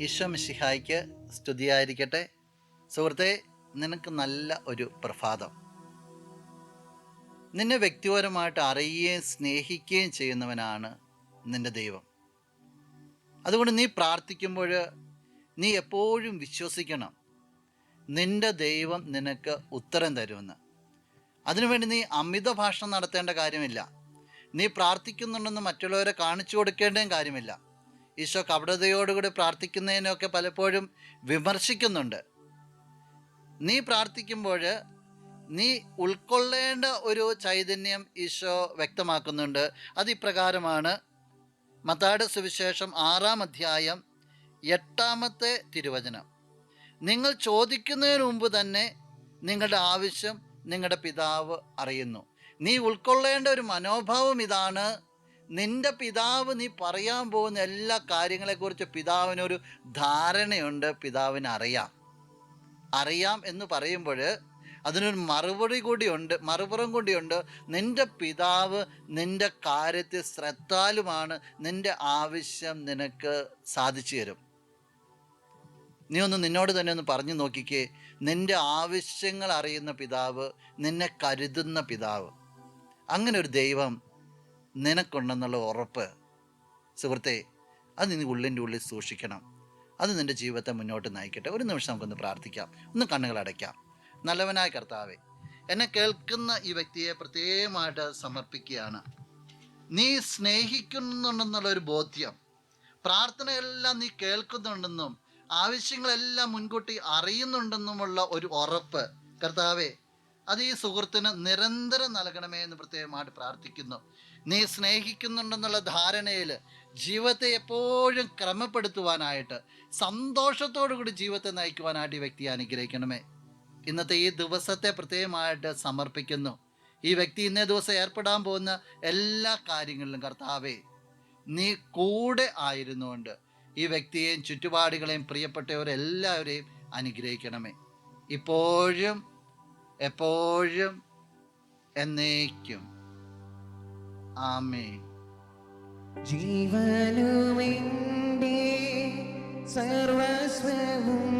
ഈശോ മിശിഹായ്ക്ക് സ്തുതിയായിരിക്കട്ടെ. സുഹൃത്തെ നിനക്ക് നല്ല ഒരു പ്രഭാതം. നിന്നെ വ്യക്തിപരമായിട്ട് അറിയുകയും സ്നേഹിക്കുകയും ചെയ്യുന്നവനാണ് നിന്റെ ദൈവം. അതുകൊണ്ട് നീ പ്രാർത്ഥിക്കുമ്പോൾ നീ എപ്പോഴും വിശ്വസിക്കണം നിന്റെ ദൈവം നിനക്ക് ഉത്തരം തരുമെന്ന്. അതിനുവേണ്ടി നീ അമിത ഭാഷണം നടത്തേണ്ട കാര്യമില്ല. നീ പ്രാർത്ഥിക്കുന്നുണ്ടെന്ന് മറ്റുള്ളവരെ കാണിച്ചു കൊടുക്കേണ്ടതും കാര്യമില്ല. ഈശോ കപടതയോടുകൂടി പ്രാർത്ഥിക്കുന്നതിനൊക്കെ പലപ്പോഴും വിമർശിക്കുന്നുണ്ട്. നീ പ്രാർത്ഥിക്കുമ്പോൾ നീ ഉൾക്കൊള്ളേണ്ട ഒരു ചൈതന്യം ഈശോ വ്യക്തമാക്കുന്നുണ്ട്. അതിപ്രകാരമാണ് മത്താട് സുവിശേഷം ആറാം അധ്യായം എട്ടാമത്തെ തിരുവചനം. നിങ്ങൾ ചോദിക്കുന്നതിന് മുമ്പ് തന്നെ നിങ്ങളുടെ ആവശ്യം നിങ്ങളുടെ പിതാവ് അറിയുന്നു. നീ ഉൾക്കൊള്ളേണ്ട ഒരു മനോഭാവം ഇതാണ് നിന്റെ പിതാവ് നീ പറയാൻ പോകുന്ന എല്ലാ കാര്യങ്ങളെക്കുറിച്ച് പിതാവിനൊരു ധാരണയുണ്ട് പിതാവിന് അറിയാം അറിയാം എന്ന് പറയുമ്പോൾ അതിനൊരു മറുപടി കൂടിയുണ്ട് മറുപുറം കൂടിയുണ്ട്. നിന്റെ പിതാവ് നിന്റെ കാര്യത്തിൽ ശ്രദ്ധാലുമാണ് നിന്റെ ആവശ്യം നിനക്ക് സാധിച്ചു തരും. നീ ഒന്ന് നിന്നോട് തന്നെ ഒന്ന് പറഞ്ഞു നോക്കിക്കേ. നിന്റെ ആവശ്യങ്ങൾ അറിയുന്ന പിതാവ് നിന്നെ കരുതുന്ന പിതാവ്. അങ്ങനെ ഒരു ദൈവം നിനക്കുണ്ടെന്നുള്ള ഉറപ്പ് സുഹൃത്തെ അത് നീ ഉള്ളിന്റെ ഉള്ളിൽ സൂക്ഷിക്കണം. അത് നിന്റെ ജീവിതത്തെ മുന്നോട്ട് നയിക്കട്ടെ. ഒരു നിമിഷം നമുക്കൊന്ന് പ്രാർത്ഥിക്കാം. ഒന്ന് കണ്ണുകൾ അടയ്ക്കാം. നല്ലവനായ കർത്താവെ എന്നെ കേൾക്കുന്ന ഈ വ്യക്തിയെ പ്രത്യേകമായിട്ട് സമർപ്പിക്കുകയാണ്. നീ സ്നേഹിക്കുന്നുണ്ടെന്നുള്ള ഒരു ബോധ്യം പ്രാർത്ഥനയെല്ലാം നീ കേൾക്കുന്നുണ്ടെന്നും ആവശ്യങ്ങളെല്ലാം മുൻകൂട്ടി അറിയുന്നുണ്ടെന്നുമുള്ള ഒരു ഉറപ്പ് കർത്താവെ അത് ഈ സുഹൃത്തിന് നിരന്തരം നൽകണമേ എന്ന് പ്രത്യേകമായിട്ട് പ്രാർത്ഥിക്കുന്നു. നീ സ്നേഹിക്കുന്നുണ്ടെന്നുള്ള ധാരണയിൽ ജീവിതത്തെ എപ്പോഴും ക്രമപ്പെടുത്തുവാനായിട്ട് സന്തോഷത്തോടു കൂടി ജീവിതത്തെ നയിക്കുവാനായിട്ട് ഈ വ്യക്തിയെ അനുഗ്രഹിക്കണമേ. ഇന്നത്തെ ഈ ദിവസത്തെ പ്രത്യേകമായിട്ട് സമർപ്പിക്കുന്നു. ഈ വ്യക്തി ഇന്നേ ദിവസം ഏർപ്പെടാൻ പോകുന്ന എല്ലാ കാര്യങ്ങളിലും കർത്താവേ നീ കൂടെ ആയിരുന്നുകൊണ്ട് ഈ വ്യക്തിയെയും ചുറ്റുപാടുകളെയും പ്രിയപ്പെട്ടവരെല്ലാവരെയും അനുഗ്രഹിക്കണമേ. ഇപ്പോഴും എപ്പോഴും എന്നേക്കും. ആമേ ജീവനുമെന്റെ സർവസ്വവും